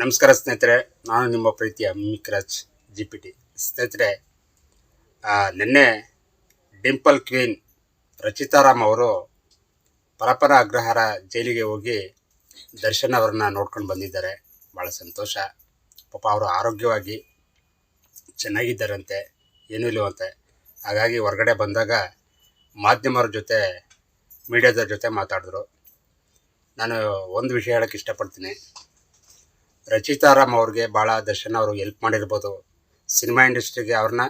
ನಮಸ್ಕಾರ ಸ್ನೇಹಿತರೆ, ನಾನು ನಿಮ್ಮ ಪ್ರೀತಿಯ ಮಿಕ್ರಾಜ್ ಜಿ ಪಿ ಟಿ ಸ್ನೇಹಿತರೆ ನಿನ್ನೆ ಡಿಂಪಲ್ ಕ್ವೀನ್ ರಚಿತಾರಾಮ್ ಅವರು ಪರಪರ ಅಗ್ರಹಾರ ಜೈಲಿಗೆ ಹೋಗಿ ದರ್ಶನ್ ಅವರನ್ನ ನೋಡ್ಕೊಂಡು ಬಂದಿದ್ದಾರೆ. ಭಾಳ ಸಂತೋಷ. ಪಾಪ ಅವರು ಆರೋಗ್ಯವಾಗಿ ಚೆನ್ನಾಗಿದ್ದಾರಂತೆ, ಏನೂ ಇಲ್ಲವಂತೆ ಹಾಗಾಗಿ ಹೊರಗಡೆ ಬಂದಾಗ ಮಾಧ್ಯಮರ ಜೊತೆ, ಮೀಡಿಯಾದವ್ರ ಜೊತೆ ಮಾತಾಡಿದ್ರು. ನಾನು ಒಂದು ವಿಷಯ ಹೇಳೋಕ್ಕೆ ಇಷ್ಟಪಡ್ತೀನಿ. ರಚಿತಾರಾಮ್ ಅವ್ರಿಗೆ ಭಾಳ ದರ್ಶನ್ ಅವರು ಹೆಲ್ಪ್ ಮಾಡಿರ್ಬೋದು. ಸಿನಿಮಾ ಇಂಡಸ್ಟ್ರಿಗೆ ಅವ್ರನ್ನ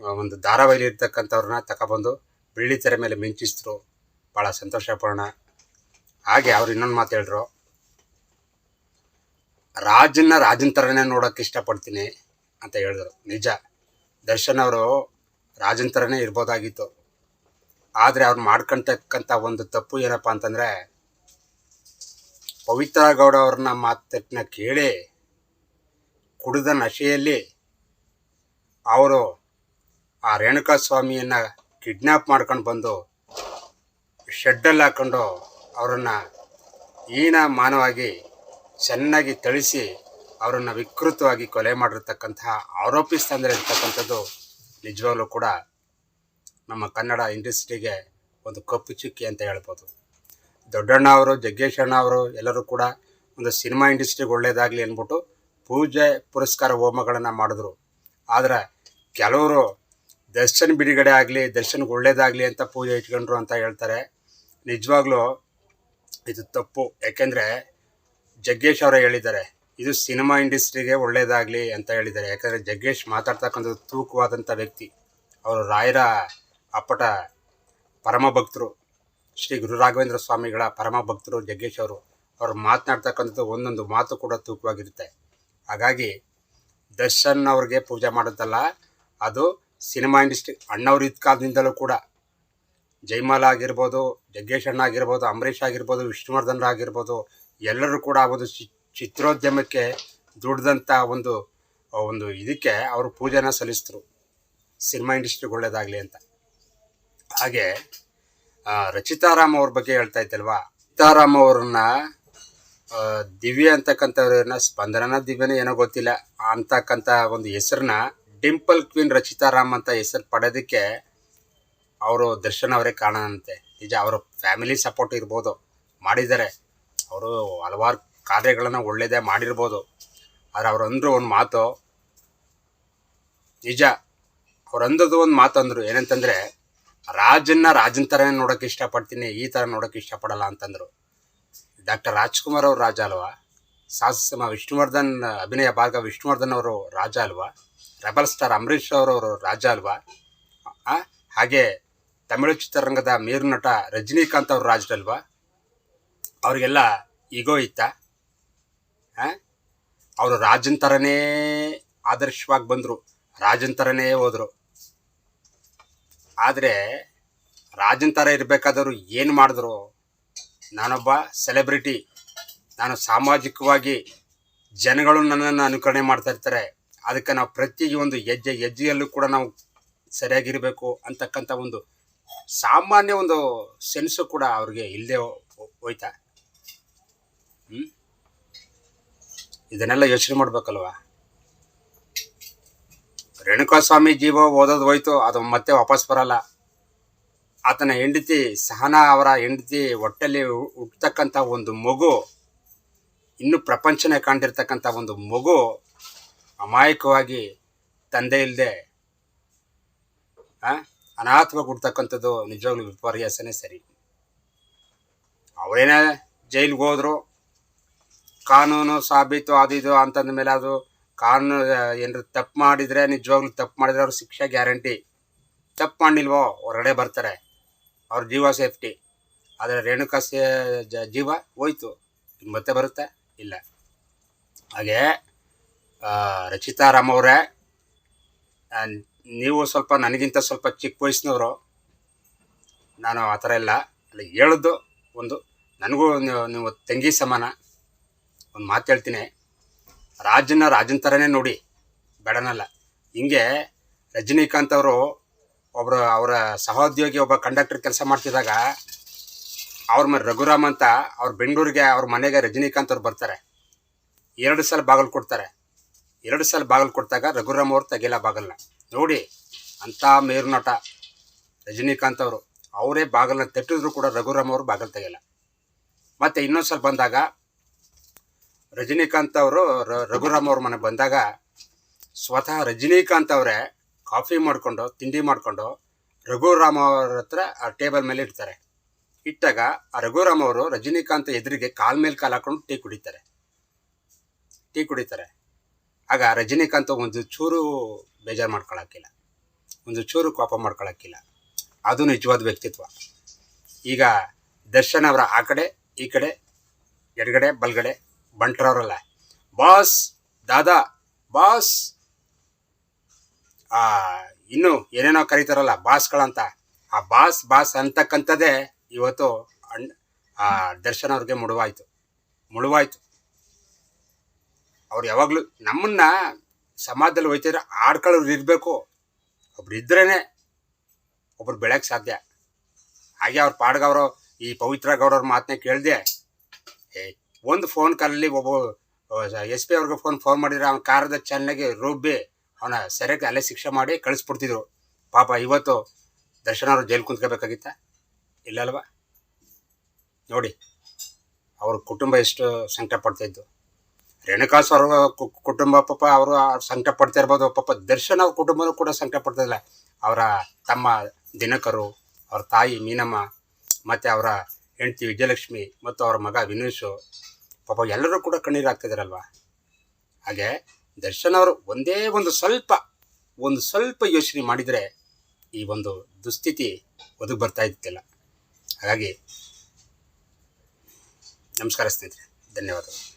ಒಂದು ಧಾರಾವಾಹಿಲಿ ಇರ್ತಕ್ಕಂಥವ್ರನ್ನ ತಗೊಬಂದು ಬೆಳ್ಳಿ ತೆರೆ ಮೇಲೆ ಮಿಂಚಿಸಿದ್ರು ಭಾಳ ಸಂತೋಷ ಪಡೋಣ ಹಾಗೆ ಅವ್ರು ಇನ್ನೊಂದು ಮಾತು ಹೇಳಿದ್ರು ರಾಜನ್ನ ರಾಜನ ಥರನೇ ನೋಡೋಕ್ಕೆ ಇಷ್ಟಪಡ್ತೀನಿ ಅಂತ ಹೇಳಿದ್ರು. ನಿಜ. ದರ್ಶನ್ ಅವರು ರಾಜನ ಥರನೇ ಇರ್ಬೋದಾಗಿತ್ತು. ಆದರೆ ಅವ್ರು ಮಾಡ್ಕೊಳ್ತಕ್ಕಂಥ ಒಂದು ತಪ್ಪು ಏನಪ್ಪ ಅಂತಂದರೆ ಪವಿತ್ರ ಗೌಡ ಅವ್ರನ್ನ ಮಾತನ್ನ ಕೇಳಿ ಕುಡಿದ ನಶೆಯಲ್ಲಿ ಅವರು ಆ ರೇಣುಕಾ ಸ್ವಾಮಿಯನ್ನು ಕಿಡ್ನ್ಯಾಪ್ ಮಾಡ್ಕೊಂಡು ಬಂದು ಶೆಡ್ಡಲ್ಲಿ ಹಾಕ್ಕೊಂಡು ಅವರನ್ನು ಹೀನ ಮಾನವಾಗಿ ಚೆನ್ನಾಗಿ ತಳಿಸಿ ಅವರನ್ನು ವಿಕೃತವಾಗಿ ಕೊಲೆ ಮಾಡಿರ್ತಕ್ಕಂತಹ ಆರೋಪಿ ಸ್ಥಾನದಲ್ಲಿ ಇರ್ತಕ್ಕಂಥದ್ದು ನಿಜವಾಗ್ಲೂ ಕೂಡ ನಮ್ಮ ಕನ್ನಡ ಇಂಡಸ್ಟ್ರಿಗೆ ಒಂದು ಕಪ್ಪು ಚುಕ್ಕಿ ಅಂತ ಹೇಳ್ಬೋದು. ದೊಡ್ಡಣ್ಣ ಅವರು ಜಗ್ಗೇಶ್ ಅಣ್ಣ ಅವರು ಎಲ್ಲರೂ ಕೂಡ ಒಂದು ಸಿನಿಮಾ ಇಂಡಸ್ಟ್ರಿಗೆ ಒಳ್ಳೆಯದಾಗಲಿ ಅಂದ್ಬಿಟ್ಟು ಪೂಜೆ ಪುರಸ್ಕಾರ ಹೋಮಗಳನ್ನು ಮಾಡಿದ್ರು. ಆದರೆ ಕೆಲವರು ದರ್ಶನ್ ಬಿಡುಗಡೆ ಆಗಲಿ, ದರ್ಶನ್ಗೆ ಒಳ್ಳೇದಾಗಲಿ ಅಂತ ಪೂಜೆ ಇಟ್ಕೊಂಡ್ರು ಅಂತ ಹೇಳ್ತಾರೆ. ನಿಜವಾಗ್ಲೂ ಇದು ತಪ್ಪು. ಯಾಕೆಂದರೆ ಜಗ್ಗೇಶ್ ಅವರೇ ಹೇಳಿದ್ದಾರೆ, ಇದು ಸಿನಿಮಾ ಇಂಡಸ್ಟ್ರಿಗೆ ಒಳ್ಳೆಯದಾಗಲಿ ಅಂತ ಹೇಳಿದ್ದಾರೆ. ಯಾಕಂದರೆ ಜಗ್ಗೇಶ್ ಮಾತಾಡ್ತಕ್ಕಂಥದ್ದು ತೂಕವಾದಂಥ ವ್ಯಕ್ತಿ. ಅವರು ರಾಯರ ಅಪ್ಪಟ ಪರಮ ಭಕ್ತರು ಶ್ರೀ ಗುರು ರಾಘವೇಂದ್ರ ಸ್ವಾಮಿಗಳ ಪರಮ ಭಕ್ತರು ಜಗ್ಗೇಶ್ ಅವರು, ಅವ್ರು ಮಾತನಾಡ್ತಕ್ಕಂಥದ್ದು ಒಂದೊಂದು ಮಾತು ಕೂಡ ತೂಕವಾಗಿರುತ್ತೆ. ಹಾಗಾಗಿ ದರ್ಶನ್ ಅವ್ರಿಗೆ ಪೂಜೆ ಮಾಡೋದಲ್ಲ ಅದು ಸಿನಿಮಾ ಇಂಡಸ್ಟ್ರಿ ಅಣ್ಣವ್ರ ಕಾಲದಿಂದಲೂ ಕೂಡ. ಜೈಮಾಲ ಆಗಿರ್ಬೋದು, ಜಗ್ಗೇಶ್ ಅಣ್ಣ ಆಗಿರ್ಬೋದು, ಅಂಬರೀಷ್ ಆಗಿರ್ಬೋದು ವಿಷ್ಣುವರ್ಧನ್ ಆಗಿರ್ಬೋದು, ಎಲ್ಲರೂ ಕೂಡ ಒಂದು ಚಿತ್ರೋದ್ಯಮಕ್ಕೆ ದುಡ್ದಂಥ ಒಂದು ಒಂದು ಇದಕ್ಕೆ ಅವರು ಪೂಜೆನ ಸಲ್ಲಿಸಿದ್ರು ಸಿನಿಮಾ ಇಂಡಸ್ಟ್ರಿಗೆ ಒಳ್ಳೆಯದಾಗಲಿ ಅಂತ. ಹಾಗೆ ಆ, ರಚಿತಾರಾಮ್ ಅವ್ರ ಬಗ್ಗೆ ಹೇಳ್ತಾ ಇದ್ದಲ್ವಾ? ರಚಿತಾರಾಮ್ ಅವ್ರನ್ನ ದಿವ್ಯ ಅಂತಕ್ಕಂಥವ್ರನ್ನ ಸ್ಪಂದನ ದಿವ್ಯನ ಏನೋ ಗೊತ್ತಿಲ್ಲ. ಅಂತಕ್ಕಂಥ ಒಂದು ಹೆಸರನ್ನ ಡಿಂಪಲ್ ಕ್ವೀನ್ ರಚಿತಾರಾಮ್ ಅಂತ ಹೆಸರು ಪಡೆಯೋದಕ್ಕೆ ಅವರು ದರ್ಶನ್ ಅವರೇ ಕಾರಣ ಅಂತೆ ನಿಜ ಅವರ ಫ್ಯಾಮಿಲಿ ಸಪೋರ್ಟ್ ಇರ್ಬೋದು ಮಾಡಿದ್ದಾರೆ. ಅವರು ಹಲವಾರು ಕಾರ್ಯಗಳನ್ನು ಒಳ್ಳೇದೇ ಮಾಡಿರ್ಬೋದು. ಆದರೆ ಅವ್ರು ಅಂದರು ಒಂದು ಮಾತು ನಿಜ ಅವ್ರು ಒಂದು ಮಾತು ಅಂದರು ಏನಂತಂದರೆ ರಾಜನ್ನ ರಾಜನ ಥರನೇ ನೋಡೋಕೆ ಇಷ್ಟಪಡ್ತೀನಿ, ಈ ಥರ ನೋಡೋಕೆ ಇಷ್ಟಪಡಲ್ಲ ಅಂತಂದರು. ಡಾಕ್ಟರ್ ರಾಜ್ಕುಮಾರ್ ಅವರು ರಾಜ ಅಲ್ವಾ? ಸಾಹಸ ವಿಷ್ಣುವರ್ಧನ್, ಅಭಿನಯ ಭಾಗ ವಿಷ್ಣುವರ್ಧನ್ ಅವರು ರಾಜ ಅಲ್ವಾ? ರೆಬಲ್ ಸ್ಟಾರ್ ಅಂಬರೀಶ್ ಅವರವರು ರಾಜ ಅಲ್ವಾ? ಹಾಗೆ ತಮಿಳು ಚಿತ್ರರಂಗದ ಮೇರು ನಟ ರಜನಿಕಾಂತ್ ಅವರು ರಾಜರಲ್ವಾ ಅವರಿಗೆಲ್ಲ ಈಗೋ ಇತ್ತ? ಅವರು ರಾಜನ್ ಥರನೇ ಆದರ್ಶವಾಗಿ ಬಂದರು, ರಾಜನ್ ಥರನೇ ಹೋದರು. ಆದರೆ ರಾಜನ ಥರ ಇರಬೇಕಾದವರು ಏನು ಮಾಡಿದ್ರು? ನಾನೊಬ್ಬ ಸೆಲೆಬ್ರಿಟಿ ನಾನು ಸಾಮಾಜಿಕವಾಗಿ ಜನಗಳು ನನ್ನನ್ನು ಅನುಕರಣೆ ಮಾಡ್ತಾ ಇರ್ತಾರೆ. ಅದಕ್ಕೆ ನಾವು ಪ್ರತಿ ಒಂದು ಹೆಜ್ಜೆ, ಹೆಜ್ಜೆಯಲ್ಲೂ ಕೂಡ ನಾವು ಸರಿಯಾಗಿರಬೇಕು ಅಂತಕ್ಕಂಥ ಒಂದು ಸಾಮಾನ್ಯ ಒಂದು ಸೆನ್ಸು ಕೂಡ ಅವ್ರಿಗೆ ಇಲ್ಲದೆ ಹೋಯ್ತಾ. ಇದನ್ನೆಲ್ಲ ಯೋಚನೆ ಮಾಡ್ಬೇಕಲ್ವಾ? ರೇಣುಕಾಸ್ವಾಮಿ ಜೀವ ಓದೋದು ಹೋಯ್ತು, ಅದು ಮತ್ತೆ ವಾಪಸ್ ಬರಲ್ಲ. ಆತನ ಹೆಂಡತಿ ಸಹನಾ ಅವರ ಹೆಂಡತಿ ಹೊಟ್ಟೆಲಿ ಹು- ಹುಟ್ಟತಕ್ಕಂಥ ಒಂದು ಮಗು, ಇನ್ನು ಪ್ರಪಂಚನೇ ಕಂಡಿರ್ತಕ್ಕಂಥ ಒಂದು ಮಗು, ಅಮಾಯಕವಾಗಿ ತಂದೆ ಇಲ್ಲದೆ ಅನಾಥವಾಗಿ ಹುಡ್ತಕ್ಕಂಥದ್ದು ನಿಜವಾಗ್ಲೂ ವಿಪರ್ಯಾಸನೇ ಸರಿ. ಅವರೇನೇ ಜೈಲಿಗೆ ಹೋದ್ರು, ಕಾನೂನು ಸಾಬೀತು ಅದು ಇದು ಅಂತಂದ ಮೇಲೆ ಅದು ಕಾನೂನು ಏನಾರು ತಪ್ಪು ಮಾಡಿದರೆ, ನಿಜವಾಗ್ಲೂ ತಪ್ಪು ಮಾಡಿದರೆ ಅವ್ರ ಶಿಕ್ಷೆ ಗ್ಯಾರಂಟಿ. ತಪ್ಪು ಮಾಡಿಲ್ವೋ ಹೊರಗಡೆ ಬರ್ತಾರೆ. ಅವ್ರ ಜೀವ ಸೇಫ್ಟಿ. ಆದರೆ ರೇಣುಕಾ ಸೇ ಜೀವ ಹೋಯ್ತು. ಮತ್ತೆ ಬರುತ್ತೆ? ಇಲ್ಲ. ಹಾಗೆ ರಚಿತಾ ರಚಿತಾರಾಮ್ ಅವರೇ ನೀವು ಸ್ವಲ್ಪ ನನಗಿಂತ ಸ್ವಲ್ಪ ಚಿಕ್ಕ ವಯಸ್ಸಿನವರು. ನಾನು ಆ ಥರ ಇಲ್ಲ. ಅಲ್ಲ ಹೇಳೋದು ಒಂದು, ನನಗೂ ನೀವು ತಂಗಿ ಸಮಾನ. ಒಂದು ಮಾತು ಹೇಳ್ತೀನಿ. ರಾಜನ ರಾಜನ ಥರನೇ ನೋಡಿ, ಬೇಡನಲ್ಲ. ಹಿಂಗೆ ರಜನಿಕಾಂತ್ ಅವರು ಒಬ್ಬರು ಅವರ ಸಹೋದ್ಯೋಗಿ ಒಬ್ಬ ಕಂಡಕ್ಟರ್ ಕೆಲಸ ಮಾಡ್ತಿದ್ದಾಗ, ಅವ್ರ ಮೇಲೆ ರಘುರಾಮ್ ಅಂತ ಅವ್ರ ಬೆಂಗಳೂರಿಗೆ, ಅವ್ರ ಮನೆಗೆ ರಜನಿಕಾಂತ್ ಅವ್ರು ಬರ್ತಾರೆ. ಎರಡು ಸಲ ಬಾಗಿಲು ಕೊಡ್ತಾರೆ. ಎರಡು ಸಲ ಬಾಗಿಲು ಕೊಟ್ಟಾಗ ರಘುರಾಮ್ ಅವ್ರು ತೆಗಿಲ್ಲ ಬಾಗಲನ್ನ ನೋಡಿ, ಅಂಥ ಮೇರುನಟ ರಜನಿಕಾಂತ್ ಅವರು. ಅವರೇ ಬಾಗಿಲನ್ನ ತಟ್ಟಿದ್ರು ಕೂಡ ರಘುರಾಮ್ ಅವರು ಬಾಗಿಲು ತೆಗಿಲ್ಲ ಮತ್ತು ಇನ್ನೊಂದು ಸಲ ಬಂದಾಗ ರಜನಿಕಾಂತ್ ಅವರು ರಘುರಾಮ್ ಅವ್ರ ಮನೆ ಬಂದಾಗ ಸ್ವತಃ ರಜನಿಕಾಂತ್ ಅವರೇ ಕಾಫಿ ಮಾಡಿಕೊಂಡು, ತಿಂಡಿ ಮಾಡಿಕೊಂಡು ರಘುರಾಮ್ ಅವ್ರ ಹತ್ರ ಆ ಟೇಬಲ್ ಮೇಲೆ ಇಡ್ತಾರೆ. ಇಟ್ಟಾಗ ಆ ರಘುರಾಮ್ ಅವರು ರಜನಿಕಾಂತ್ ಎದುರಿಗೆ ಕಾಲ್ ಮೇಲೆ ಕಾಲು ಹಾಕೊಂಡು ಟೀ ಕುಡಿತಾರೆ. ಟೀ ಕುಡಿತಾರೆ. ಆಗ ರಜನಿಕಾಂತ್ ಒಂದು ಚೂರು ಬೇಜಾರು ಮಾಡ್ಕೊಳಕ್ಕಿಲ್ಲ. ಒಂದು ಚೂರು ಕೋಪ ಮಾಡ್ಕೊಳಕ್ಕಿಲ್ಲ. ಅದು ನಿಜವಾದ ವ್ಯಕ್ತಿತ್ವ. ಈಗ ದರ್ಶನ್ ಅವರ ಆ ಕಡೆ, ಈ ಕಡೆ, ಎಡಗಡೆ, ಬಲ್ಗಡೆ ಬಂಟ್ರವರಲ್ಲ. ಬಾಸ್, ದಾದಾ, ಬಾಸ್. ಇನ್ನು ಏನೇನೋ ಕರೀತಾರಲ್ಲ ಬಾಸ್ಗಳಂತ. ಆ ಬಾಸ್ ಬಾಸ್ ಅಂತಕ್ಕಂಥದ್ದೇ ಇವತ್ತು ಅಣ್ಣ ಆ, ದರ್ಶನ್ ಅವ್ರಿಗೆ ಮುಳುವಾಯ್ತು. ಮುಳುವಾಯ್ತು. ಅವ್ರು ಯಾವಾಗಲೂ ನಮ್ಮನ್ನ ಸಮಾಜದಲ್ಲಿ ಹೋಯ್ತಿದ್ರೆ ಆಡ್ಕೊಳ್ಳೋರು ಇರಬೇಕು. ಒಬ್ರು ಇದ್ರೇ ಒಬ್ರು ಬೆಳೆಯಕ್ಕೆ ಸಾಧ್ಯ. ಹಾಗೆ ಅವ್ರ ಪಾಡ್ಗವರು ಈ ಪವಿತ್ರ ಗೌಡವ್ರ ಮಾತನ್ನೇ ಕೇಳಿದೆ, ಏ ಒಂದು ಫೋನ್ ಕಾಲಲ್ಲಿ ಒಬ್ಬ ಎಸ್ ಪಿ ಅವ್ರಿಗೆ ಫೋನ್ ಫೋನ್ ಮಾಡಿದ್ರೆ ಅವ್ನ ಕಾರದ ಚೆನ್ನಾಗಿ ರುಬ್ಬಿ ಅವನ ಸರಿಯಾಗಿ ಅಲ್ಲೇ ಶಿಕ್ಷೆ ಮಾಡಿ ಕಳಿಸ್ಬಿಡ್ತಿದ್ರು. ಪಾಪ ಇವತ್ತು ದರ್ಶನ ಅವರು ಜೈಲು ಕುಂತ್ಕೋಬೇಕಾಗಿತ್ತ? ಇಲ್ಲಲ್ವಾ ನೋಡಿ, ಅವ್ರ ಕುಟುಂಬ ಎಷ್ಟು ಸಂಕಟ ಪಡ್ತಾಯಿದ್ದು ರೇಣುಕಾಸ್ ಅವ್ರ ಕುಟುಂಬ ಪಾಪ ಅವರು ಸಂಕಟ ಪಡ್ತಾ ಇರ್ಬೋದು. ಪಾಪ ದರ್ಶನ್ ಅವ್ರ ಕುಟುಂಬನೂ ಕೂಡ ಸಂಕಟ ಪಡ್ತಿಲ್ಲ ಅವರ ತಮ್ಮ ದಿನಕರು, ಅವ್ರ ತಾಯಿ ಮೀನಮ್ಮ, ಮತ್ತು ಅವರ ಹೆಂಡತಿ ವಿಜಯಲಕ್ಷ್ಮಿ ಮತ್ತು ಅವರ ಮಗ ವಿನೂಶು ಪಾಪ ಎಲ್ಲರೂ ಕೂಡ ಕಣ್ಣೀರು ಹಾಕ್ತಿದಾರಲ್ವಾ? ಹಾಗೆ ದರ್ಶನ್ ಅವರು ಒಂದೇ ಒಂದು ಸ್ವಲ್ಪ ಒಂದು ಸ್ವಲ್ಪ ಯೋಚನೆ ಮಾಡಿದರೆ ಈ ಒಂದು ದುಸ್ಥಿತಿ ಒದಗಿ ಬರ್ತಾ ಇದ್ದಿಲ್ಲ. ಹಾಗಾಗಿ ನಮಸ್ಕಾರ ಸ್ನೇಹಿತರೆ, ಧನ್ಯವಾದಗಳು.